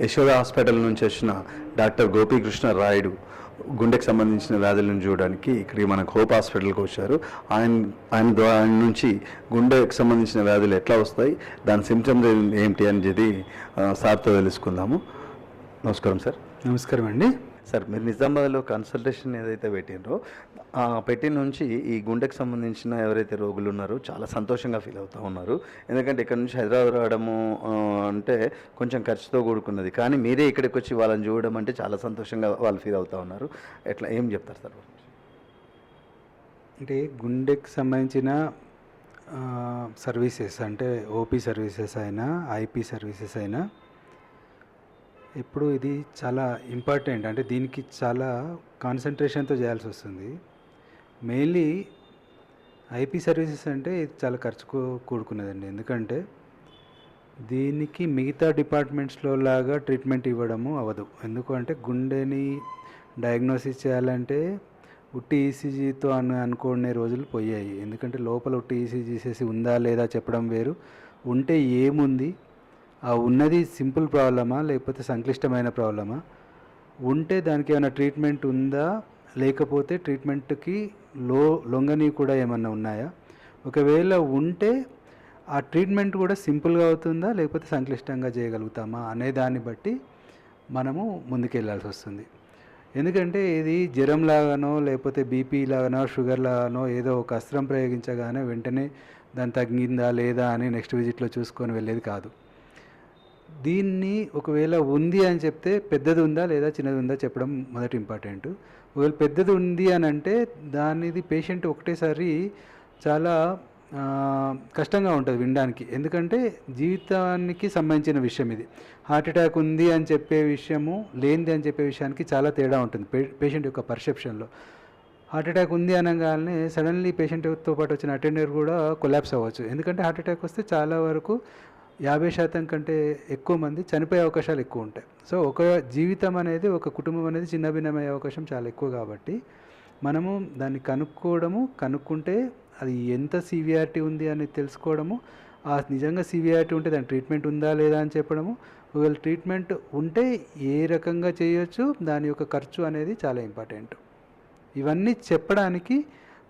Yashoda hospital నుంచి వచ్చిన doctor Gopikrishna Rayudu గుండెకి సంబంధించిన వ్యాధులను చూడడానికి ఇక్కడికి మనకు హోప్ హాస్పిటల్కి వచ్చారు. ఆయన ఆయన ద్వారా ఆయన నుంచి గుండెకి సంబంధించిన వ్యాధులు ఎట్లా వస్తాయి దాని సిమ్టమ్స్ ఏంటి అనేది సార్తో తెలుసుకుందాము. నమస్కారం సార్. నమస్కారం అండి. సార్ మీరు నిజామాబాద్లో కన్సల్టేషన్ ఏదైతే పెట్టినరో ఆ నుంచి ఈ గుండెకు సంబంధించిన ఎవరైతే రోగులు ఉన్నారో చాలా సంతోషంగా ఫీల్ అవుతూ ఉన్నారు. ఎందుకంటే ఇక్కడ నుంచి హైదరాబాద్ రావడము అంటే కొంచెం ఖర్చుతో కూడుకున్నది. కానీ మీరే ఇక్కడికి వచ్చి వాళ్ళని చూడడం అంటే చాలా సంతోషంగా వాళ్ళు ఫీల్ అవుతూ ఉన్నారు. ఎట్లా ఏం చెప్తారు సార్? అంటే గుండెకి సంబంధించిన సర్వీసెస్ అంటే ఓపీ సర్వీసెస్ అయినా ఐపీ సర్వీసెస్ అయినా ఇప్పుడు ఇది చాలా ఇంపార్టెంట్. అంటే దీనికి చాలా కాన్సన్ట్రేషన్తో చేయాల్సి వస్తుంది. మెయిన్లీ ఐపీ సర్వీసెస్ అంటే ఇది చాలా ఖర్చు కూడుకున్నదండి. ఎందుకంటే దీనికి మిగతా డిపార్ట్మెంట్స్లో లాగా ట్రీట్మెంట్ ఇవ్వడము అవ్వదు. ఎందుకంటే గుండెని డయాగ్నోసిస్ చేయాలంటే ఉట్టి ఈసీజీతో అని అనుకునే రోజులు పోయాయి. ఎందుకంటే లోపల ఉట్టి ఈసీజీ చేసి ఉందా లేదా చెప్పడం వేరు. ఉంటే ఏముంది? ఆ ఉన్నది సింపుల్ ప్రాబ్లమా? లేకపోతే సంక్లిష్టమైన ప్రాబ్లమా? ఉంటే దానికి ఏమైనా ట్రీట్మెంట్ ఉందా? లేకపోతే ట్రీట్మెంట్కి లో లొంగని కూడా ఏమన్నా ఉన్నాయా? ఒకవేళ ఉంటే ఆ ట్రీట్మెంట్ కూడా సింపుల్గా అవుతుందా? లేకపోతే సంక్లిష్టంగా చేయగలుగుతామా? అనే దాన్ని బట్టి మనము ముందుకెళ్ళాల్సి వస్తుంది. ఎందుకంటే ఇది జ్వరం లాగానో లేకపోతే బీపీ లాగానో షుగర్ లాగానో ఏదో ఒక అస్త్రం ప్రయోగించగానే వెంటనే దాని తగ్గిందా లేదా అని నెక్స్ట్ విజిట్లో చూసుకొని వెళ్ళేది కాదు. దీన్ని ఒకవేళ ఉంది అని చెప్తే పెద్దది ఉందా లేదా చిన్నది ఉందా చెప్పడం మొదటి ఇంపార్టెంట్. ఒకవేళ పెద్దది ఉంది అని అంటే దానిది పేషెంట్ ఒకటేసారి చాలా కష్టంగా ఉంటుంది వినడానికి. ఎందుకంటే జీవితానికి సంబంధించిన విషయం ఇది. హార్ట్ అటాక్ ఉంది అని చెప్పే విషయము లేనిది అని చెప్పే విషయానికి చాలా తేడా ఉంటుంది పే పేషెంట్ యొక్క పర్సెప్షన్లో. హార్ట్ అటాక్ ఉంది అనగానే సడన్లీ పేషెంట్తో పాటు వచ్చిన అటెండర్ కూడా కొలాప్స్ అవ్వచ్చు. ఎందుకంటే హార్ట్ అటాక్ వస్తే చాలా వరకు యాభై శాతం కంటే ఎక్కువ మంది చనిపోయే అవకాశాలు ఎక్కువ ఉంటాయి. సో ఒక జీవితం అనేది ఒక కుటుంబం అనేది చిన్న భిన్నమయ్యే అవకాశం చాలా ఎక్కువ కాబట్టి మనము దాన్ని కనుక్కోవడము కనుక్కుంటే అది ఎంత సివియారిటీ ఉంది అని తెలుసుకోవడము ఆ నిజంగా సివియారిటీ ఉంటే దాని ట్రీట్మెంట్ ఉందా లేదా అని చెప్పడము ఒకవేళ ట్రీట్మెంట్ ఉంటే ఏ రకంగా చేయొచ్చు దాని యొక్క ఖర్చు అనేది చాలా ఇంపార్టెంట్. ఇవన్నీ చెప్పడానికి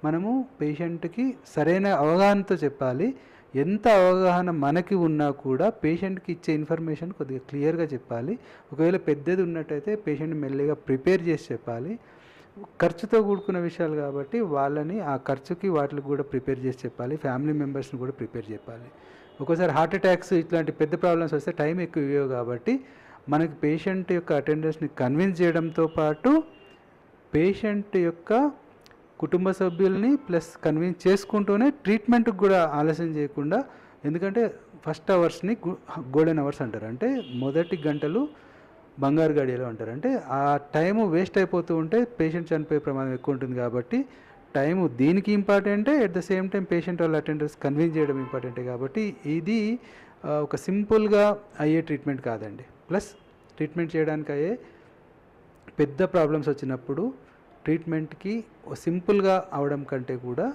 మనము పేషెంట్కి సరైన అవగాహనతో చెప్పాలి. ఎంత అవగాహన మనకి ఉన్నా కూడా పేషెంట్కి ఇచ్చే ఇన్ఫర్మేషన్ కొద్దిగా క్లియర్గా చెప్పాలి. ఒకవేళ పెద్దది ఉన్నట్టయితే పేషెంట్ మెల్లిగా ప్రిపేర్ చేసి చెప్పాలి. ఖర్చుతో కూడుకున్న విషయాలు కాబట్టి వాళ్ళని ఆ ఖర్చుకి వాటికి కూడా ప్రిపేర్ చేసి చెప్పాలి. ఫ్యామిలీ మెంబర్స్ని కూడా ప్రిపేర్ చెప్పాలి. ఒక్కోసారి హార్ట్ అటాక్స్ ఇట్లాంటి పెద్ద ప్రాబ్లమ్స్ వస్తే టైం ఎక్కువ ఇవ్వవు కాబట్టి మనకి పేషెంట్ యొక్క అటెండెన్స్ని కన్విన్స్ చేయడంతో పాటు పేషెంట్ యొక్క కుటుంబ సభ్యుల్ని ప్లస్ కన్విన్స్ చేసుకుంటూనే ట్రీట్మెంట్కి కూడా ఆలస్యం చేయకుండా ఎందుకంటే ఫస్ట్ అవర్స్ని గోల్డెన్ అవర్స్ అంటారు. అంటే మొదటి గంటలు బంగారు గడియలు అంటారు. అంటే ఆ టైము వేస్ట్ అయిపోతూ ఉంటే పేషెంట్ చనిపోయే ప్రమాదం ఎక్కువ ఉంటుంది కాబట్టి టైము దీనికి ఇంపార్టెంటే at the same time patient వాళ్ళ అటెండర్స్ కన్విన్స్ చేయడం ఇంపార్టెంటే కాబట్టి ఇది ఒక సింపుల్గా అయ్యే ట్రీట్మెంట్ కాదండి. ప్లస్ ట్రీట్మెంట్ చేయడానికి అయ్యే పెద్ద ప్రాబ్లమ్స్ వచ్చినప్పుడు ట్రీట్మెంట్కి సింపుల్గా అవడం కంటే కూడా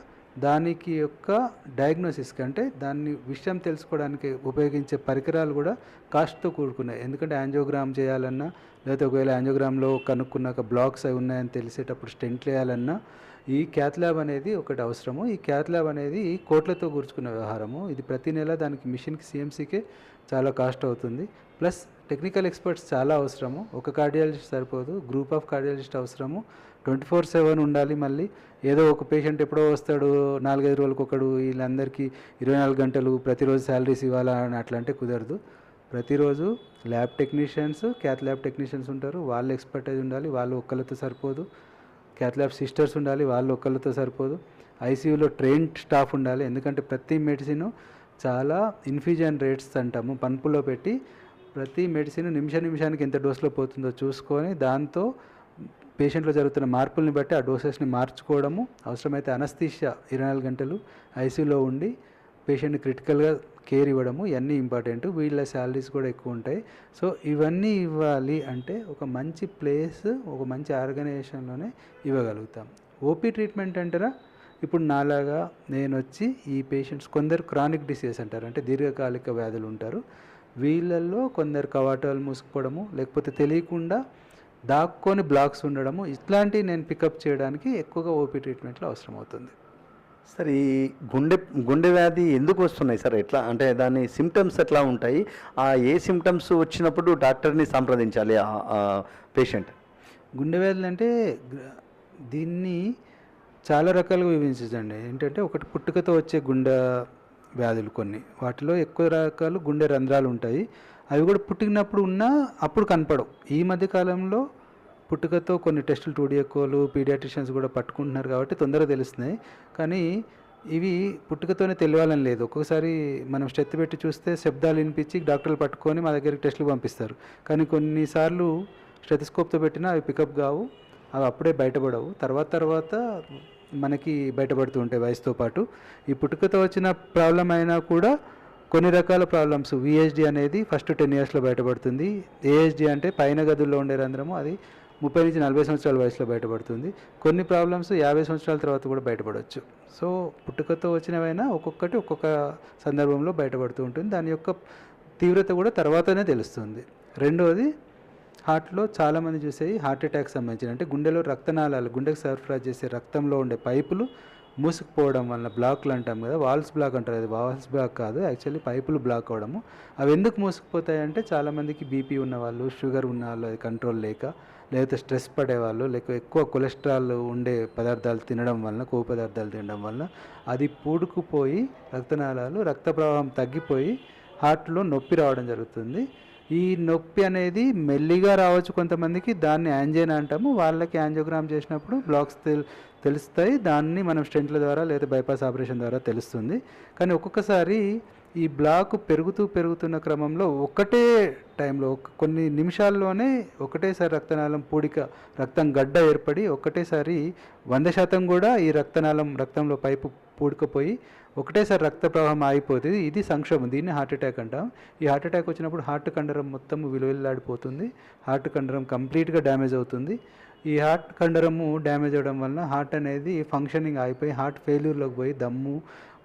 దానికి యొక్క డయాగ్నోసిస్ కంటే దాన్ని విషయం తెలుసుకోవడానికి ఉపయోగించే పరికరాలు కూడా కాస్ట్తో కూడుకున్నాయి. ఎందుకంటే యాంజియోగ్రామ్ చేయాలన్నా లేకపోతే ఒకవేళ యాంజియోగ్రామ్లో కనుక్కున్నాక బ్లాక్స్ అవి ఉన్నాయని తెలిసేటప్పుడు స్టెంట్ వేయాలన్నా ఈ క్యాత్ ల్యాబ్ అనేది ఒకటి అవసరము. ఈ క్యాత్ ల్యాబ్ అనేది కోట్లతో కూర్చుకున్న వ్యవహారము. ఇది ప్రతి నెల దానికి మిషన్కి సిఎంసీకే చాలా కాస్ట్ అవుతుంది. ప్లస్ టెక్నికల్ ఎక్స్పర్ట్స్ చాలా అవసరము. ఒక కార్డియాలజిస్ట్ సరిపోదు. గ్రూప్ ఆఫ్ కార్డియాలజిస్ట్ అవసరము. ట్వంటీ ఫోర్ సెవెన్ ఉండాలి మళ్ళీ. ఏదో ఒక పేషెంట్ ఎప్పుడో వస్తాడు నాలుగైదు రోజులకు ఒకడు వీళ్ళందరికీ ఇరవై నాలుగు గంటలు ప్రతిరోజు శాలరీస్ ఇవ్వాలా అని అట్లా అంటే కుదరదు. ప్రతిరోజు lab technicians cath lab technicians ఉంటారు. వాళ్ళు ఎక్స్పర్టైజ్ ఉండాలి వాళ్ళు ఒక్కళ్ళతో సరిపోదు. క్యాత్ ల్యాబ్ సిస్టర్స్ ఉండాలి వాళ్ళు ఒక్కళ్ళతో సరిపోదు. ఐసీయూలో ట్రైన్డ్ స్టాఫ్ ఉండాలి. ఎందుకంటే ప్రతి మెడిసిన్ చాలా ఇన్ఫ్యూజన్ రేట్స్ అంటాము. పన్పులో పెట్టి ప్రతి మెడిసిన్ నిమిష నిమిషానికి ఎంత డోస్లో పోతుందో చూసుకొని దాంతో పేషెంట్లో జరుగుతున్న మార్పుల్ని బట్టి ఆ డోసెస్ని మార్చుకోవడము అవసరమైతే అనస్థీషియా ఇరవై నాలుగు గంటలు ఐసీయూలో ఉండి పేషెంట్ క్రిటికల్గా కేర్ ఇవ్వడము ఇవన్నీ ఇంపార్టెంట్. వీళ్ళ శాలరీస్ కూడా ఎక్కువ ఉంటాయి. సో ఇవన్నీ ఇవ్వాలి అంటే ఒక మంచి ప్లేస్ ఒక మంచి ఆర్గనైజేషన్లోనే ఇవ్వగలుగుతాం. ఓపీ ట్రీట్మెంట్ అంటారా? ఇప్పుడు నాలాగా నేను వచ్చి ఈ పేషెంట్స్ కొందరు క్రానిక్ డిసీజ్ అంటారు. అంటే దీర్ఘకాలిక వ్యాధులు ఉంటారు. వీళ్ళల్లో కొందరు కవాటాలు మూసుకోవడము లేకపోతే తెలియకుండా దాక్కొని బ్లాక్స్ ఉండడము ఇట్లాంటివి నేను పికప్ చేయడానికి ఎక్కువగా ఓపీ ట్రీట్మెంట్లో అవసరం అవుతుంది సార్ ఈ గుండె గుండె వ్యాధి ఎందుకు వస్తున్నాయి సార్? ఎట్లా? అంటే దాని సిమ్టమ్స్ ఎట్లా ఉంటాయి? ఆ ఏ సిమ్టమ్స్ వచ్చినప్పుడు డాక్టర్ని సంప్రదించాలి ఆ పేషెంట్ గుండె వ్యాధులు అంటే దీన్ని చాలా రకాలుగా విభజించండి ఏంటంటే ఒకటి పుట్టుకతో వచ్చే గుండె వ్యాధులు కొన్ని. వాటిలో ఎక్కువ రకాలు గుండె రంధ్రాలు ఉంటాయి. అవి కూడా పుట్టినప్పుడు ఉన్నా అప్పుడు కనపడవు. ఈ మధ్య కాలంలో పుట్టుకతో కొన్ని టెస్టులు టూడీ ఎక్కువలు పీడియాట్రిషియన్స్ కూడా పట్టుకుంటున్నారు కాబట్టి తొందరగా తెలుస్తున్నాయి. కానీ ఇవి పుట్టుకతోనే తెలియాలని లేదు. ఒక్కొక్కసారి మనం స్టెత్ పెట్టి చూస్తే శబ్దాలు వినిపించి డాక్టర్లు పట్టుకొని మా దగ్గరికి టెస్టులు పంపిస్తారు. కానీ కొన్నిసార్లు స్టెథిస్కోప్తో పెట్టినా అవి పికప్ కావు అవి అప్పుడే బయటపడవు. తర్వాత తర్వాత మనకి బయటపడుతూ ఉంటాయి వయసుతో పాటు. ఈ పుట్టుకతో వచ్చిన ప్రాబ్లం అయినా కూడా కొన్ని రకాల ప్రాబ్లమ్స్. విహెచ్డి అనేది ఫస్ట్ టెన్ ఇయర్స్లో బయటపడుతుంది. ఏహెచ్డి అంటే పైన గదుల్లో ఉండే రంధ్రము అది ముప్పై నుంచి నలభై సంవత్సరాల వయసులో బయటపడుతుంది. కొన్ని ప్రాబ్లమ్స్ యాభై సంవత్సరాల తర్వాత కూడా బయటపడవచ్చు సో పుట్టుకతో వచ్చినవైనా ఒక్కొక్కటి ఒక్కొక్క సందర్భంలో బయటపడుతూ ఉంటుంది. దాని యొక్క తీవ్రత కూడా తర్వాతనే తెలుస్తుంది. రెండవది హార్ట్లో చాలామంది చూసేవి హార్ట్ అటాక్ సంబంధించిన అంటే గుండెలో రక్తనాళాలు గుండెకు సరఫరా చేసే రక్తంలో ఉండే పైపులు మూసుకుపోవడం వల్ల బ్లాక్లు అంటాం కదా వాల్స్ బ్లాక్ అంటారు అది వాల్స్ బ్లాక్ కాదు యాక్చువల్లీ పైపులు బ్లాక్ అవడము అవి ఎందుకు మూసుకుపోతాయి అంటే చాలామందికి బీపీ ఉన్నవాళ్ళు షుగర్ ఉన్న వాళ్ళు అది కంట్రోల్ లేక లేకపోతే స్ట్రెస్ పడేవాళ్ళు లేక ఎక్కువ కొలెస్ట్రాల్ ఉండే పదార్థాలు తినడం వలన కొవ్వు పదార్థాలు తినడం వలన అది పూడుకుపోయి రక్తనాళాలు రక్త ప్రవాహం తగ్గిపోయి హార్ట్లో నొప్పి రావడం జరుగుతుంది. ఈ నొప్పి అనేది మెల్లిగా రావచ్చు కొంతమందికి దాన్ని యాంజైనా అంటాము. వాళ్ళకి యాంజియోగ్రామ్ చేసినప్పుడు బ్లాక్స్ తెలుస్తాయి. దాన్ని మనం స్టెంట్ల ద్వారా లేదా బైపాస్ ఆపరేషన్ ద్వారా తెలుస్తుంది. కానీ ఒక్కొక్కసారి ఈ బ్లాక్ పెరుగుతూ పెరుగుతున్న క్రమంలో ఒకటే టైంలో కొన్ని నిమిషాల్లోనే ఒకటేసారి రక్తనాళం పూడిక రక్తం గడ్డ ఏర్పడి ఒకటేసారి వంద శాతం కూడా ఈ రక్తనాళం రక్తంలో పైపు పూడుకుపోయి ఒకటేసారి రక్త ప్రవాహం ఆగిపోతుంది ఇది సంక్షోభం. దీన్ని హార్ట్ అటాక్ అంటాం. ఈ హార్ట్ అటాక్ వచ్చినప్పుడు హార్ట్ కండరం మొత్తం విలువెల్లాడిపోతుంది. హార్ట్ కండరం కంప్లీట్గా డ్యామేజ్ అవుతుంది. ఈ హార్ట్ కండరము డ్యామేజ్ అవ్వడం వలన హార్ట్ అనేది ఫంక్షనింగ్ అయిపోయి హార్ట్ ఫెయిల్యూర్లోకి పోయి దమ్ము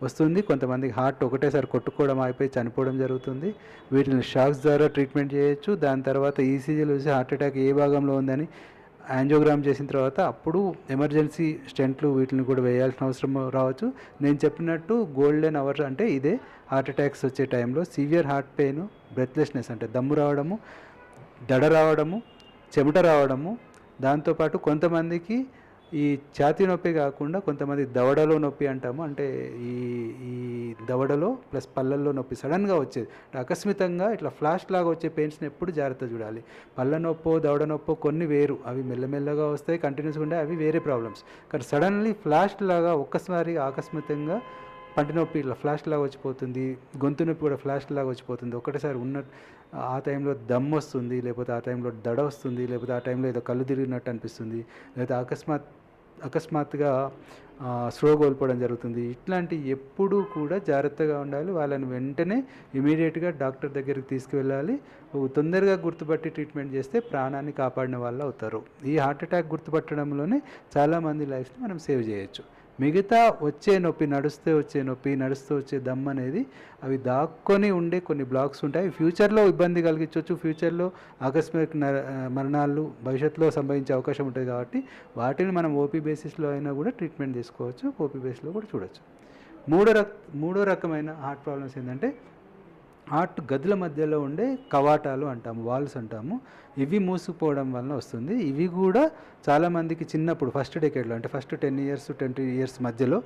వస్తుంది. కొంతమందికి హార్ట్ ఒకటేసారి కొట్టుకోవడం అయిపోయి చనిపోవడం జరుగుతుంది. వీటిని షాక్స్ ద్వారా ట్రీట్మెంట్ చేయొచ్చు. దాని తర్వాత ఈసీజీలు చూసి హార్ట్ అటాక్ ఏ భాగంలో ఉందని యాంజియోగ్రామ్ చేసిన తర్వాత అప్పుడు ఎమర్జెన్సీ స్టెంట్లు వీటిని కూడా వేయాల్సిన అవసరం రావచ్చు. నేను చెప్పినట్టు గోల్డెన్ అవర్స్ అంటే ఇదే. హార్ట్ అటాక్స్ వచ్చే టైంలో సివియర్ హార్ట్ పెయిన్ బ్రెత్లెస్నెస్ అంటే దమ్ము రావడము దడ రావడము చెమట రావడము దాంతోపాటు కొంతమందికి ఈ ఛాతీ నొప్పి కాకుండా కొంతమంది దవడలో నొప్పి అంటాము. అంటే ఈ ఈ దవడలో ప్లస్ పళ్ళల్లో నొప్పి సడన్గా వచ్చేది. ఆకస్మితంగా ఇట్లా ఫ్లాష్ లాగా వచ్చే పెయిన్స్ని ఎప్పుడు జాగ్రత్త చూడాలి. పళ్ళ నొప్పో దవడ నొప్పో కొన్ని వేరు. అవి మెల్లమెల్లగా వస్తాయి కంటిన్యూస్గా ఉండే అవి వేరే ప్రాబ్లమ్స్. కానీ సడన్లీ ఫ్లాష్ లాగా ఒక్కసారి ఆకస్మితంగా పంటి నొప్పి ఇట్లా ఫ్లాష్ లాగా వచ్చిపోతుంది గొంతు నొప్పి కూడా ఫ్లాష్ లాగా వచ్చిపోతుంది. ఒకటేసారి ఉన్న ఆ టైంలో దమ్ వస్తుంది లేకపోతే ఆ టైంలో దడ వస్తుంది లేకపోతే ఆ టైంలో ఏదో కళ్ళు తిరిగినట్టు అనిపిస్తుంది. లేకపోతే అకస్మాత్ అకస్మాత్తుగా స్లో కోల్పోవడం జరుగుతుంది. ఇట్లాంటి ఎప్పుడూ కూడా జాగ్రత్తగా ఉండాలి. వాళ్ళని వెంటనే ఇమీడియట్గా డాక్టర్ దగ్గరికి తీసుకువెళ్ళాలి. తొందరగా గుర్తుపట్టి ట్రీట్మెంట్ చేస్తే ప్రాణాన్ని కాపాడిన వాళ్ళు అవుతారు. ఈ హార్ట్ అటాక్ గుర్తుపట్టడంలోనే చాలామంది లైఫ్ని మనం సేవ్ చేయొచ్చు. మిగతా వచ్చే నొప్పి నడుస్తే వచ్చే నొప్పి నడుస్తూ వచ్చే దమ్ అనేది అవి దాక్కొని ఉండే కొన్ని బ్లాక్స్ ఉంటాయి. ఫ్యూచర్లో ఇబ్బంది కలిగించవచ్చు ఫ్యూచర్లో ఆకస్మిక మరణాలు భవిష్యత్తులో సంభవించే అవకాశం ఉంటుంది కాబట్టి వాటిని మనం ఓపీ బేసిస్లో అయినా కూడా ట్రీట్మెంట్ తీసుకోవచ్చు ఓపీ బేస్లో కూడా చూడవచ్చు మూడో రక మూడో రకమైన హార్ట్ ప్రాబ్లమ్స్ ఏంటంటే ఆర్ట్ గదుల మధ్యలో ఉండే కవాటాలు అంటాము వాల్స్ అంటాము. ఇవి మూసుకుపోవడం వలన వస్తుంది. ఇవి కూడా చాలామందికి చిన్నప్పుడు ఫస్ట్ డెకేడ్లో అంటే first ten years twenty years మధ్యలో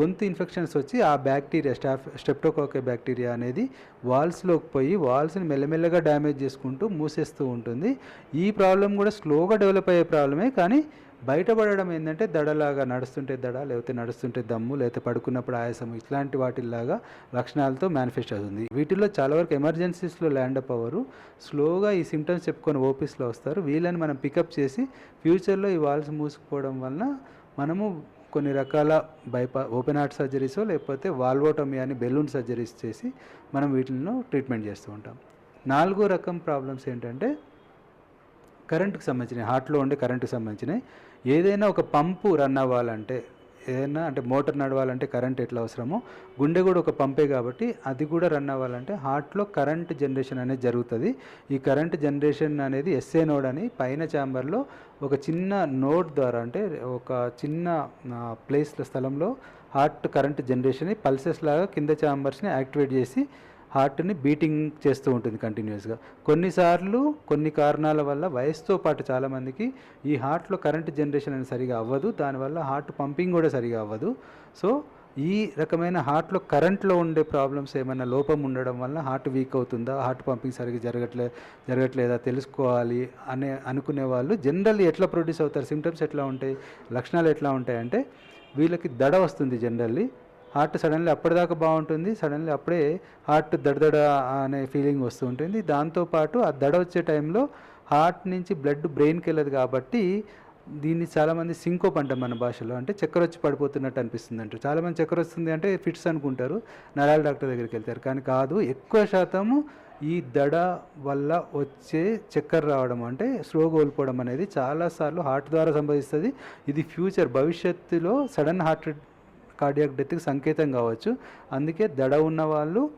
గొంతు ఇన్ఫెక్షన్స్ వచ్చి ఆ బ్యాక్టీరియా స్టాఫ్ స్టెప్టోకోకే బ్యాక్టీరియా అనేది వాల్స్లోకి పోయి వాల్స్ని మెల్లమెల్లగా డ్యామేజ్ చేసుకుంటూ మూసేస్తూ ఉంటుంది. ఈ ప్రాబ్లం కూడా స్లోగా డెవలప్ అయ్యే ప్రాబ్లమే కానీ బయటపడడం ఏంటంటే దడలాగా నడుస్తుంటే దడ లేకపోతే నడుస్తుంటే దమ్ము లేకపోతే పడుకున్నప్పుడు ఆయాసం ఇట్లాంటి వాటిలాగా లక్షణాలతో మేనిఫెస్ట్ అవుతుంది. వీటిల్లో చాలా వరకు ఎమర్జెన్సీస్లో ల్యాండ్ అప్ అవ్వరు స్లోగా ఈ సిమ్టమ్స్ చెప్పుకొని ఓపీస్లో వస్తారు. వీళ్ళని మనం పికప్ చేసి ఫ్యూచర్లో ఈ వాల్స్ మూసుకుపోవడం వలన మనము కొన్ని రకాల బైపా ఓపెన్ హార్ట్ సర్జరీస్ లేకపోతే వాల్వోటమీ అని బెలూన్ సర్జరీస్ చేసి మనం వీటిల్లో ట్రీట్మెంట్ చేస్తూ ఉంటాం. నాలుగో రకం ప్రాబ్లమ్స్ ఏంటంటే కరెంటుకు సంబంధించినవి హార్ట్లో ఉండే కరెంటుకు సంబంధించినవి ఏదైనా ఒక పంపు రన్ అవ్వాలంటే ఏదైనా అంటే మోటార్ నడవాలంటే కరెంట్ ఎట్లా అవసరమో గుండె కూడా ఒక పంపే కాబట్టి అది కూడా రన్ అవ్వాలంటే హార్ట్లో కరెంట్ జనరేషన్ అనేది జరుగుతుంది. ఈ కరెంట్ జనరేషన్ అనేది ఎస్ఏ నోడ్ అని పైన ఛాంబర్లో ఒక చిన్న నోడ్ ద్వారా అంటే ఒక చిన్న ప్లేస్ స్థలంలో హార్ట్ కరెంట్ జనరేషన్ పల్సెస్ లాగా కింద ఛాంబర్స్ని యాక్టివేట్ చేసి హార్ట్ని బీటింగ్ చేస్తూ ఉంటుంది కంటిన్యూస్గా. కొన్నిసార్లు కొన్ని కారణాల వల్ల వయసుతో పాటు చాలామందికి ఈ హార్ట్లో కరెంట్ జనరేషన్ అనేది సరిగా అవ్వదు. దానివల్ల హార్ట్ పంపింగ్ కూడా సరిగా అవ్వదు. సో ఈ రకమైన హార్ట్లో కరెంట్లో ఉండే ప్రాబ్లమ్స్ ఏమైనా లోపం ఉండడం వల్ల హార్ట్ వీక్ అవుతుందా? హార్ట్ పంపింగ్ సరిగ్గా జరగట్లే జరగట్లేదా? తెలుసుకోవాలి అనే అనుకునే వాళ్ళు జనరల్లీ ఎట్లా ప్రొడ్యూస్ అవుతారు? సిమ్టమ్స్ ఎట్లా ఉంటాయి? లక్షణాలు ఎట్లా ఉంటాయి అంటే వీళ్ళకి దడ వస్తుంది జనరల్లీ. హార్ట్ సడన్లీ అప్పటిదాకా బాగుంటుంది సడన్లీ అప్పుడే హార్ట్ దడదడ అనే ఫీలింగ్ వస్తూ ఉంటుంది. దాంతోపాటు ఆ దడ వచ్చే టైంలో హార్ట్ నుంచి బ్లడ్ బ్రెయిన్కి వెళ్ళదు కాబట్టి దీన్ని చాలామంది సింకోప్ అంటాం మన భాషలో. అంటే చక్కెర వచ్చి పడిపోతున్నట్టు అనిపిస్తుంది అంటారు. చాలామంది చక్కెర వస్తుంది అంటే ఫిట్స్ అనుకుంటారు. నరాల డాక్టర్ దగ్గరికి వెళ్తారు. కానీ కాదు ఎక్కువ శాతము ఈ దడ వల్ల వచ్చే చక్కెర రావడం అంటే స్లో కోల్పోవడం అనేది చాలాసార్లు హార్ట్ ద్వారా సంభవిస్తుంది. ఇది ఫ్యూచర్ భవిష్యత్తులో సడన్ హార్ట్ కార్డియాక్ డెత్కి సంకేతం కావచ్చు. అందుకే దడ ఉన్న వాళ్ళు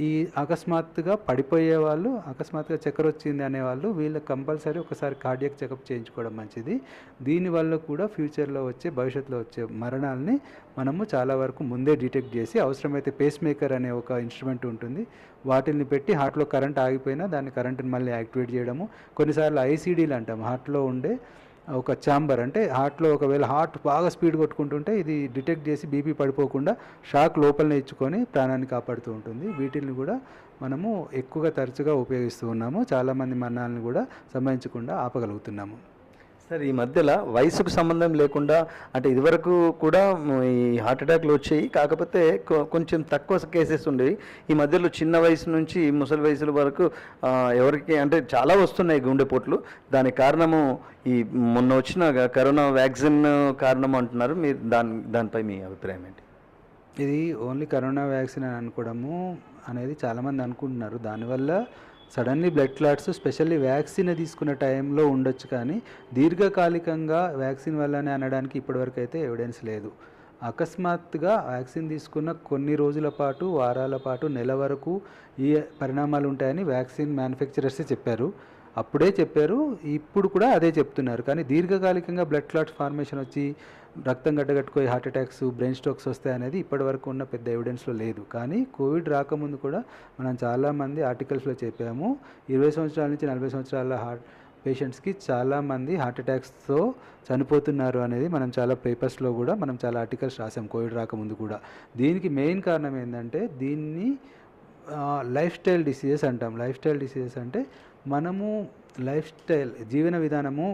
ఈ అకస్మాత్తుగా పడిపోయే వాళ్ళు అకస్మాత్తుగా చక్కెర వచ్చింది అనేవాళ్ళు వీళ్ళు కంపల్సరీ ఒకసారి కార్డియాక్ చెకప్ చేయించుకోవడం మంచిది. దీనివల్ల కూడా ఫ్యూచర్లో వచ్చే భవిష్యత్తులో వచ్చే మరణాలని మనము చాలా వరకు ముందే డిటెక్ట్ చేసి అవసరమైతే పేస్ మేకర్ అనే ఒక ఇన్స్ట్రుమెంట్ ఉంటుంది. వాటిని పెట్టి హార్ట్లో కరెంట్ ఆగిపోయినా దాన్ని కరెంటుని మళ్ళీ యాక్టివేట్ చేయడము. కొన్నిసార్లు ఐసీడీలు అంటాం. హార్ట్లో ఉండే ఒక ఛాంబర్ అంటే హార్ట్లో ఒకవేళ హార్ట్ బాగా స్పీడ్ కొట్టుకుంటుంటే ఇది డిటెక్ట్ చేసి బీపీ పడిపోకుండా షాక్ లోపలనే ఇచ్చుకొని ప్రాణాన్ని కాపాడుతూ ఉంటుంది. వీటిని కూడా మనము ఎక్కువగా తరచుగా ఉపయోగిస్తూ ఉన్నాము. చాలామంది మరణాలను కూడా సంబంధించకుండా ఆపగలుగుతున్నాము. సార్ ఈ మధ్యలో వయసుకు సంబంధం లేకుండా అంటే ఇదివరకు కూడా ఈ హార్ట్ అటాక్లు వచ్చాయి. కాకపోతే కొంచెం తక్కువ కేసెస్ ఉండేవి. ఈ మధ్యలో చిన్న వయసు నుంచి ముసలి వయసుల వరకు ఎవరికి అంటే చాలా వస్తున్నాయి గుండెపోట్లు దానికి కారణము ఈ మొన్న వచ్చిన కరోనా వ్యాక్సిన్ కారణం అంటున్నారు. మీరు దాని దానిపై మీ అభిప్రాయం ఏంటి? ఇది ఓన్లీ కరోనా వ్యాక్సిన్ అని అనుకోవడము అనేది చాలామంది అనుకుంటున్నారు. దానివల్ల suddenly blood clots specially vaccine తీసుకున్న టైంలో ఉండొచ్చు కానీ దీర్ఘకాలికంగా వ్యాక్సిన్ వల్లనే అనడానికి ఇప్పటివరకు అయితే ఎవిడెన్స్ లేదు. అకస్మాత్తుగా వ్యాక్సిన్ తీసుకున్న కొన్ని రోజుల పాటు వారాల పాటు నెల వరకు ఈ పరిణామాలు ఉంటాయని వ్యాక్సిన్ మ్యానుఫ్యాక్చరర్సే చెప్పారు. అప్పుడే చెప్పారు ఇప్పుడు కూడా అదే చెప్తున్నారు. కానీ దీర్ఘకాలికంగా బ్లడ్ క్లాట్ ఫార్మేషన్ వచ్చి రక్తం గడ్డగట్టుకోయి హార్ట్ అటాక్స్ బ్రెయిన్ స్ట్రోక్స్ వస్తాయి అనేది ఇప్పటివరకు ఉన్న పెద్ద ఎవిడెన్స్లో లేదు. కానీ కోవిడ్ రాకముందు కూడా మనం చాలామంది ఆర్టికల్స్లో చెప్పాము. ఇరవై సంవత్సరాల నుంచి నలభై సంవత్సరాల హార్ట్ పేషెంట్స్కి చాలామంది హార్ట్ అటాక్స్తో చనిపోతున్నారు అనేది మనం చాలా పేపర్స్లో కూడా మనం చాలా ఆర్టికల్స్ రాసాం కోవిడ్ రాకముందు కూడా. దీనికి మెయిన్ కారణం ఏంటంటే దీన్ని లైఫ్ స్టైల్ డిసీజెస్ అంటాం. లైఫ్ స్టైల్ డిసీజెస్ అంటే మనము లైఫ్ స్టైల్ జీవన విధానము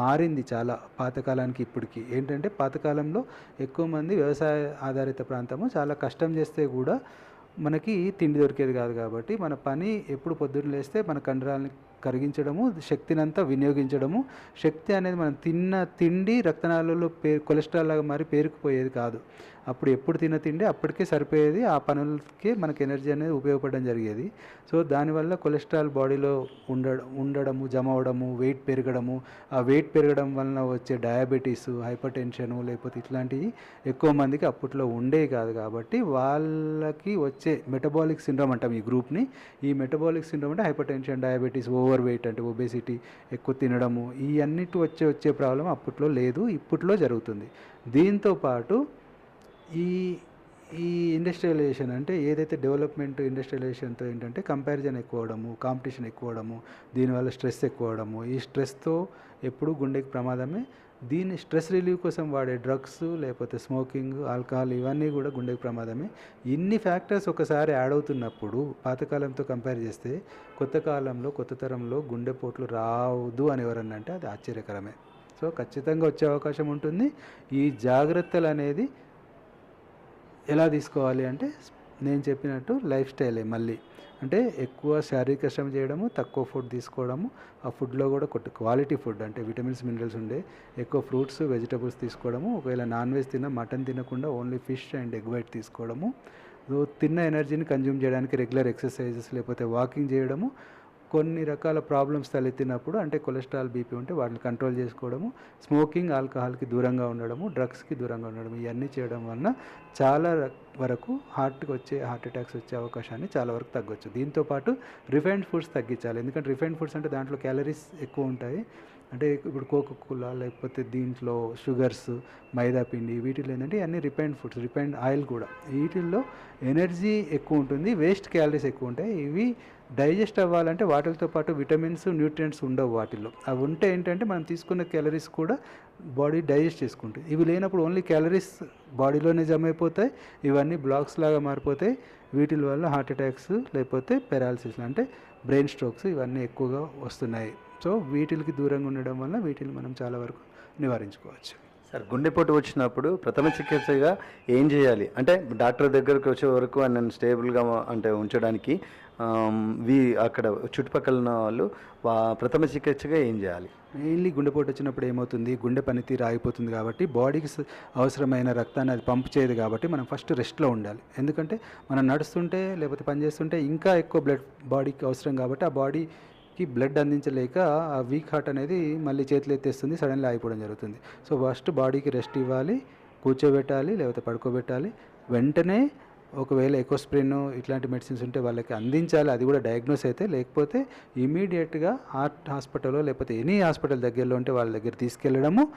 మారింది చాలా పాతకాలానికి ఇప్పటికి. ఏంటంటే పాతకాలంలో ఎక్కువ మంది వ్యవసాయ ఆధారిత ప్రాంతము చాలా కష్టం చేస్తే కూడా మనకి తిండి దొరికేది కాదు కాబట్టి మన పని ఎప్పుడు పొద్దున్న లేస్తే మన కండరాలని కరిగించడము శక్తినంతా వినియోగించడము. శక్తి అనేది మనం తిన్న తిండి రక్తనాళాలలో పే కొలెస్ట్రాల్ లాగా మారి పేరుకుపోయేది కాదు. అప్పుడు ఎప్పుడు తిన్న తిండి అప్పటికే సరిపోయేది. ఆ పనులకే మనకి ఎనర్జీ అనేది ఉపయోగపడడం జరిగేది. సో దానివల్ల కొలెస్ట్రాల్ బాడీలో ఉండడం ఉండడము జమ అవడము వెయిట్ పెరగడము ఆ వెయిట్ పెరగడం వలన వచ్చే డయాబెటీస్ హైపర్ టెన్షను లేకపోతే ఇట్లాంటివి ఎక్కువ మందికి అప్పట్లో ఉండేవి కాదు కాబట్టి వాళ్ళకి వచ్చే మెటబాలిక్ సిండ్రోమ్ అంటాం ఈ గ్రూప్ని. ఈ మెటబాలిక్ సిండ్రోమ్ అంటే hypertension diabetes over wait అంటే ఒబేసిటీ ఎక్కువ తినడము ఇవన్నిటి వచ్చే వచ్చే ప్రాబ్లం అప్పట్లో లేదు ఇప్పట్లో జరుగుతుంది. దీంతో పాటు ఈ ఈ ఇండస్ట్రియలైజేషన్ అంటే ఏదైతే డెవలప్మెంట్ ఇండస్ట్రియలైజేషన్తో ఏంటంటే కంపారిజన్ ఎక్కువ అవడము కాంపిటీషన్ ఎక్కువ అవడము దీనివల్ల స్ట్రెస్ ఎక్కువ అవడము ఈ స్ట్రెస్తో ఎప్పుడు గుండెకి ప్రమాదమే దీన్ని స్ట్రెస్ రిలీవ్ కోసం వాడే డ్రగ్స్ లేకపోతే స్మోకింగ్ ఆల్కహాల్ ఇవన్నీ కూడా గుండెకి ప్రమాదమే. ఇన్ని ఫ్యాక్టర్స్ ఒకసారి యాడ్ అవుతున్నప్పుడు పాతకాలంతో కంపేర్ చేస్తే కొత్త కాలంలో కొత్త తరంలో గుండెపోట్లు రావద్దు అని ఎవరన్నా అంటే అది ఆశ్చర్యకరమే. సో ఖచ్చితంగా వచ్చే అవకాశం ఉంటుంది. ఈ జాగ్రత్తలు అనేది ఎలా తీసుకోవాలి అంటే నేను చెప్పినట్టు లైఫ్ స్టైలే మళ్ళీ. అంటే ఎక్కువ శారీరక శ్రమ చేయడము తక్కువ ఫుడ్ తీసుకోవడము ఆ ఫుడ్లో కూడా కొట్టు క్వాలిటీ ఫుడ్ అంటే విటమిన్స్ మినరల్స్ ఉండే ఎక్కువ ఫ్రూట్స్ వెజిటబుల్స్ తీసుకోవడము ఒకవేళ నాన్ వెజ్ తిన్న మటన్ తినకుండా only fish and egg white తీసుకోవడము. తిన్న ఎనర్జీని కన్జ్యూమ్ చేయడానికి రెగ్యులర్ ఎక్సర్సైజెస్ లేకపోతే వాకింగ్ చేయడము కొన్ని రకాల ప్రాబ్లమ్స్ తలెత్తినప్పుడు అంటే కొలెస్ట్రాల్ బీపీ ఉంటే వాటిని కంట్రోల్ చేసుకోవడము స్మోకింగ్ ఆల్కహాల్కి దూరంగా ఉండడము డ్రగ్స్కి దూరంగా ఉండడం ఇవన్నీ చేయడం వలన చాలా వరకు హార్ట్కి వచ్చే హార్ట్ అటాక్స్ వచ్చే అవకాశాన్ని చాలా వరకు తగ్గొచ్చు. దీంతోపాటు రిఫైన్డ్ ఫుడ్స్ తగ్గించాలి. ఎందుకంటే రిఫైన్డ్ ఫుడ్స్ అంటే దాంట్లో క్యాలరీస్ ఎక్కువ ఉంటాయి. అంటే ఇప్పుడు కోకోకోలా లేకపోతే దీంట్లో షుగర్స్ మైదా పిండి వీటిలో ఏంటంటే అన్ని రిఫైన్డ్ ఫుడ్స్ రిఫైన్డ్ ఆయిల్ కూడా. వీటిల్లో ఎనర్జీ ఎక్కువ ఉంటుంది వేస్ట్ క్యాలరీస్ ఎక్కువ ఉంటాయి. ఇవి డైజెస్ట్ అవ్వాలంటే వాటితో పాటు విటమిన్స్ న్యూట్రియంట్స్ ఉండవు వాటిల్లో. అవి ఉంటే ఏంటంటే మనం తీసుకున్న క్యాలరీస్ కూడా బాడీ డైజెస్ట్ చేసుకుంటుంది ఇవి లేనప్పుడు ఓన్లీ క్యాలరీస్ బాడీలోనే జమ అయిపోతాయి. ఇవన్నీ బ్లాక్స్ లాగా మారిపోతాయి. వీటి వల్ల హార్ట్ అటాక్స్ లేకపోతే పెరాలసిస్ అంటే బ్రెయిన్ స్ట్రోక్స్ ఇవన్నీ ఎక్కువగా వస్తున్నాయి. సో వీటికి దూరంగా ఉండడం వల్ల వీటిని మనం చాలా వరకు నివారించుకోవచ్చు. సార్ గుండెపోటు వచ్చినప్పుడు ప్రథమ చికిత్సగా ఏం చేయాలి? అంటే డాక్టర్ దగ్గరకు వచ్చే వరకు నన్ను స్టేబుల్గా అంటే ఉంచడానికి వి అక్కడ చుట్టుపక్కల ఉన్న వాళ్ళు ప్రథమ చికిత్సగా ఏం చేయాలి? మెయిన్లీ గుండెపోటు వచ్చినప్పుడు ఏమవుతుంది? గుండె పనితీరు ఆగిపోతుంది కాబట్టి బాడీకి అవసరమైన రక్తాన్ని అది పంప్ చేయదు కాబట్టి మనం ఫస్ట్ రెస్ట్లో ఉండాలి. ఎందుకంటే మనం నడుస్తుంటే లేకపోతే పని చేస్తుంటే ఇంకా ఎక్కువ బ్లడ్ బాడీకి అవసరం కాబట్టి ఆ బాడీకి బ్లడ్ అందించలేక ఆ వీక్ హార్ట్ అనేది మళ్ళీ చేతులు ఎత్తేస్తుంది సడన్లీ ఆగిపోవడం జరుగుతుంది. సో ఫస్ట్ బాడీకి రెస్ట్ ఇవ్వాలి కూర్చోబెట్టాలి లేకపోతే పడుకోబెట్టాలి. వెంటనే ఒకవేళ ఎకోస్ప్రిన్ ఇట్లాంటి మెడిసిన్స్ ఉంటే వాళ్ళకి అందించాలి అది కూడా డయాగ్నోస్ అయితే. లేకపోతే ఇమీడియట్గా హార్ట్ హాస్పిటల్లో లేకపోతే ఎనీ హాస్పిటల్ దగ్గరలో ఉంటే వాళ్ళ దగ్గర తీసుకెళ్ళడము.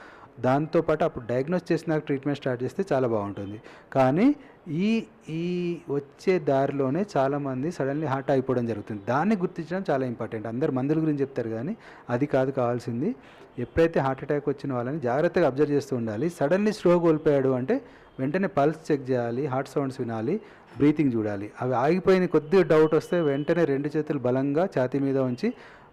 దాంతోపాటు అప్పుడు డయాగ్నోస్ చేసినాక ట్రీట్మెంట్ స్టార్ట్ చేస్తే చాలా బాగుంటుంది. కానీ ఈ ఈ వచ్చే దారిలోనే చాలామంది సడన్లీ హార్ట్ అయిపోవడం జరుగుతుంది. దాన్ని గుర్తించడం చాలా ఇంపార్టెంట్ అందరు మందుల గురించి చెప్తారు కానీ అది కాదు కావాల్సింది. ఎప్పుడైతే హార్ట్ అటాక్ వచ్చిన వాళ్ళని జాగ్రత్తగా అబ్జర్వ్ చేస్తూ ఉండాలి. సడన్లీ స్లో కోల్పోయాడు అంటే వెంటనే పల్స్ చెక్ చేయాలి హార్ట్ సౌండ్స్ వినాలి బ్రీతింగ్ చూడాలి. అవి ఆగిపోయిన కొద్దిగా డౌట్ వస్తే వెంటనే రెండు చేతులు బలంగా ఛాతీ మీద ఉంచి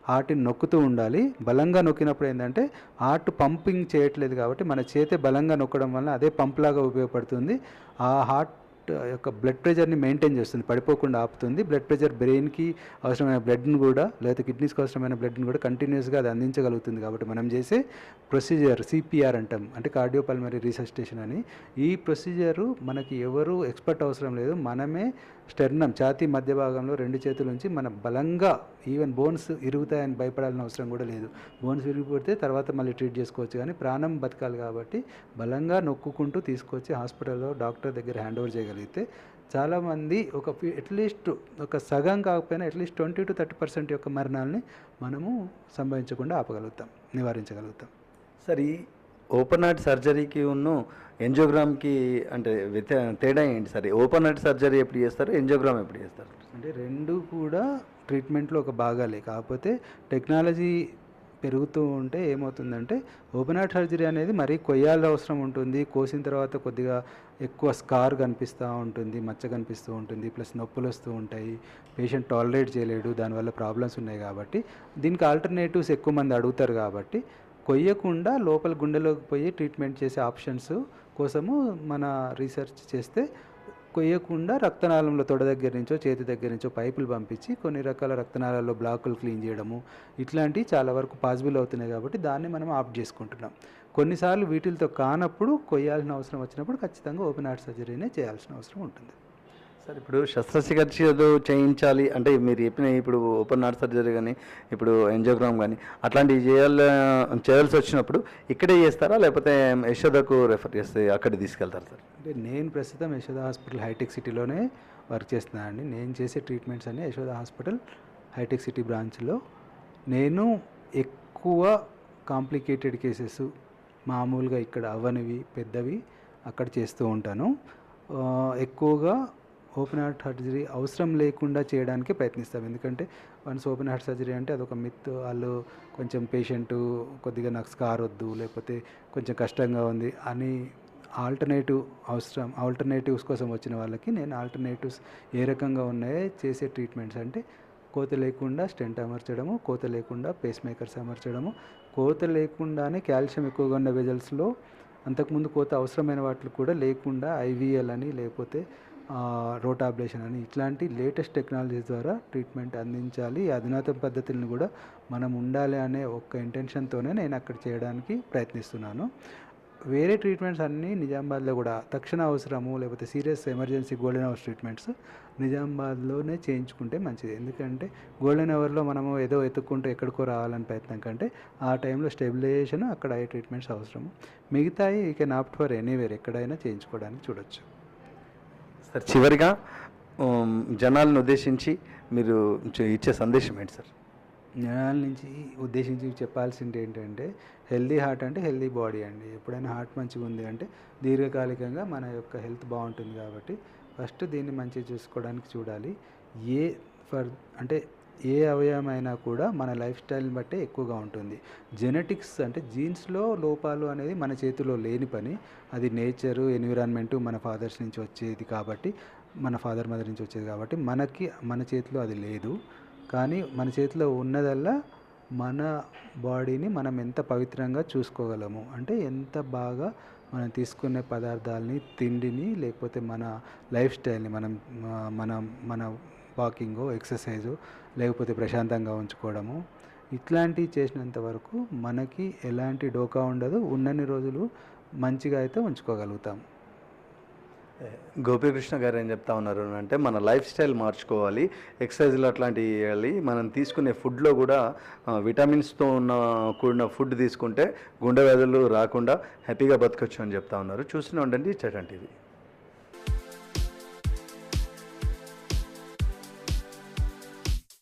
హార్ట్ని నొక్కుతూ ఉండాలి. బలంగా నొక్కినప్పుడు ఏంటంటే హార్ట్ పంపింగ్ చేయట్లేదు కాబట్టి మన చేతే బలంగా నొక్కడం వల్ల అదే పంప్లాగా ఉపయోగపడుతుంది. ఆ హార్ట్ యొక్క బ్లడ్ ప్రెషర్ని మెయింటైన్ చేస్తుంది. పడిపోకుండా ఆపుతుంది. బ్లడ్ ప్రెషర్ బ్రెయిన్కి అవసరమైన బ్లడ్ని కూడా లేకపోతే కిడ్నీస్కి అవసరమైన బ్లడ్ని కూడా కంటిన్యూస్గా అది అందించగలుగుతుంది కాబట్టి మనం చేసే ప్రొసీజర్ సిపిఆర్ అంటాం. అంటే కార్డియోపల్మరీ రీసెస్టేషన్ అని. ఈ ప్రొసీజరు మనకి ఎవరు ఎక్స్పర్ట్ అవసరం లేదు. మనమే స్టెర్నం ఛాతీ మధ్య భాగంలో రెండు చేతుల నుంచి మన బలంగా ఈవెన్ బోన్స్ ఇరుగుతాయని భయపడాల్సిన అవసరం కూడా లేదు. బోన్స్ విరిగిపోతే తర్వాత మళ్ళీ ట్రీట్ చేసుకోవచ్చు. కానీ ప్రాణం బతకాలి కాబట్టి బలంగా నొక్కుకుంటూ తీసుకొచ్చి హాస్పిటల్లో డాక్టర్ దగ్గర హ్యాండ్ ఓవర్ చేయగలిగితే చాలామంది ఒక అట్లీస్ట్ ఒక సగం కాకపోయినా at least twenty to thirty percent యొక్క మరణాలని మనము సంభవించకుండా ఆపగలుగుతాం నివారించగలుగుతాం. సరే ఓపెన్ హార్ట్ సర్జరీకి ఉన్న ఎంజోగ్రామ్కి అంటే వ్యత్యా తేడా ఏంటి సార్? ఓపెన్ హార్ట్ సర్జరీ ఎప్పుడు చేస్తారు? ఎంజోగ్రామ్ ఎప్పుడు చేస్తారు? అంటే రెండు కూడా ట్రీట్మెంట్లో ఒక భాగాలే. కాకపోతే టెక్నాలజీ పెరుగుతూ ఉంటే ఏమవుతుందంటే ఓపెన్ హార్ట్ సర్జరీ అనేది మరీ కొయ్యాల అవసరం ఉంటుంది. కోసిన తర్వాత కొద్దిగా ఎక్కువ స్కార్ కనిపిస్తూ ఉంటుంది మచ్చ కనిపిస్తూ ఉంటుంది ప్లస్ నొప్పులు వస్తూ ఉంటాయి. పేషెంట్ టాలరేట్ చేయలేడు దానివల్ల ప్రాబ్లమ్స్ ఉన్నాయి కాబట్టి. దీనికి ఆల్టర్నేటివ్స్ ఎక్కువ మంది అడుగుతారు కాబట్టి కొయ్యకుండా లోపల గుండెలోకి పోయి ట్రీట్మెంట్ చేసే ఆప్షన్స్ కోసము మన రీసెర్చ్ చేస్తే కొయ్యకుండా రక్తనాళంలో తొడ దగ్గర నుంచో చేతి దగ్గర నుంచో పైపులు పంపించి కొన్ని రకాల రక్తనాళాల్లో బ్లాకులు క్లీన్ చేయడము. ఇట్లాంటివి చాలా వరకు పాసిబుల్ అవుతున్నాయి కాబట్టి దాన్ని మనం ఆప్ట్ చేసుకుంటున్నాం. కొన్నిసార్లు వీటితో కానప్పుడు కొయ్యాల్సిన అవసరం వచ్చినప్పుడు ఖచ్చితంగా ఓపెన్ హార్ట్ సర్జరీనే చేయాల్సిన అవసరం ఉంటుంది. సార్ ఇప్పుడు శస్త్రచికిత్సలు చేయించాలి అంటే మీరు చెప్పిన ఇప్పుడు ఓపెన్ హార్ట్ సర్జరీ కానీ ఇప్పుడు ఎంజోగ్రామ్ కానీ అట్లాంటివి చేయాలి చేయాల్సి వచ్చినప్పుడు ఇక్కడే చేస్తారా? లేకపోతే యశోదకు రెఫర్ చేస్తే అక్కడ తీసుకెళ్తారు సార్? అంటే నేను ప్రస్తుతం యశోద హాస్పిటల్ హైటెక్ సిటీలోనే వర్క్ చేస్తున్నాను అండి నేను చేసే ట్రీట్మెంట్స్ అన్ని యశోద హాస్పిటల్ హైటెక్ సిటీ బ్రాంచ్లో. నేను ఎక్కువ కాంప్లికేటెడ్ కేసెస్ మామూలుగా ఇక్కడ అవ్వనివి పెద్దవి అక్కడ చేస్తూ ఉంటాను. ఎక్కువగా ఓపెన్ హార్ట్ సర్జరీ అవసరం లేకుండా చేయడానికి ప్రయత్నిస్తాం. ఎందుకంటే వన్స్ ఓపెన్ హార్ట్ సర్జరీ అంటే అదొక మిత్ వాళ్ళు కొంచెం పేషెంట్ కొద్దిగా నాకు స్కార్ వద్దు లేకపోతే కొంచెం కష్టంగా ఉంది అని ఆల్టర్నేటివ్ అవసరం ఆల్టర్నేటివ్స్ కోసం వచ్చిన వాళ్ళకి నేను ఆల్టర్నేటివ్స్ ఏ రకంగా ఉన్నాయో చేసే ట్రీట్మెంట్స్ అంటే కోత లేకుండా స్టెంట్ అమర్చడము కోత లేకుండా పేస్ మేకర్స్ అమర్చడము కోత లేకుండానే కాల్షియం ఎక్కువగా ఉన్న వెజల్స్లో అంతకుముందు కోత అవసరమైన వాటికి కూడా లేకుండా ఐవీఎల్ అని లేకపోతే రోటాబ్లేషన్ అని. ఇట్లాంటి లేటెస్ట్ టెక్నాలజీస్ ద్వారా ట్రీట్మెంట్ అందించాలి. ఈ అధునాతన పద్ధతులను కూడా మనం ఉండాలి అనే ఒక ఇంటెన్షన్తోనే నేను అక్కడ చేయడానికి ప్రయత్నిస్తున్నాను. వేరే ట్రీట్మెంట్స్ అన్నీ నిజామాబాద్లో కూడా తక్షణ అవసరము లేకపోతే serious emergency golden hours treatments నిజామాబాద్లోనే చేయించుకుంటే మంచిది. ఎందుకంటే గోల్డెన్ అవర్లో మనము ఏదో ఎత్తుక్కుంటూ ఎక్కడికో రావాలని ప్రయత్నం కంటే ఆ టైంలో స్టెబిలైజేషన్ అక్కడ అయ్యే ట్రీట్మెంట్స్ అవసరము. మిగతాయి ఈ కెన్ ఆప్ట్ ఫర్ ఎనీవేర్ ఎక్కడైనా చేయించుకోవడానికి చూడొచ్చు. సార్. చివరిగా జనాలను ఉద్దేశించి మీరు ఇచ్చే సందేశం ఏంటి సార్? జనాల నుంచి ఉద్దేశించి చెప్పాల్సింది ఏంటంటే హెల్దీ హార్ట్ అంటే హెల్దీ బాడీ అండి. ఎప్పుడైనా హార్ట్ మంచిగా ఉంది అంటే దీర్ఘకాలికంగా మన యొక్క హెల్త్ బాగుంటుంది కాబట్టి ఫస్ట్ దీన్ని మంచిగా చూసుకోవడానికి చూడాలి. ఏ ఫర్ అంటే ఏ అవయవమైనా కూడా మన లైఫ్ స్టైల్ని బట్టే ఎక్కువగా ఉంటుంది. జెనెటిక్స్ అంటే జీన్స్లో లోపాలు అనేది మన చేతిలో లేని పని. అది నేచరు ఎన్విరాన్మెంటు మన ఫాదర్స్ నుంచి వచ్చేది కాబట్టి మన ఫాదర్ మదర్ నుంచి వచ్చేది కాబట్టి మనకి మన చేతిలో అది లేదు. కానీ మన చేతిలో ఉన్నదల్లా మన బాడీని మనం ఎంత పవిత్రంగా చూసుకోగలము? అంటే ఎంత బాగా మనం తీసుకునే పదార్థాలని తిండిని లేకపోతే మన లైఫ్ స్టైల్ని మనం మన మన వాకింగ్ ఎక్సర్సైజు లేకపోతే ప్రశాంతంగా ఉంచుకోవడము. ఇట్లాంటివి చేసినంత వరకు మనకి ఎలాంటి డోకా ఉండదు. ఉన్నన్ని రోజులు మంచిగా అయితే ఉంచుకోగలుగుతాం. గోపీకృష్ణ గారు ఏం చెప్తా ఉన్నారు అంటే మన లైఫ్ స్టైల్ మార్చుకోవాలి. ఎక్సర్సైజ్లు అట్లాంటివి చేయాలి మనం తీసుకునే ఫుడ్లో కూడా విటమిన్స్తో ఉన్న కూడిన ఫుడ్ తీసుకుంటే గుండె వ్యాధులు రాకుండా హ్యాపీగా బతకచ్చు అని చెప్తా ఉన్నారు. చూస్తూనే ఉండండి చటన్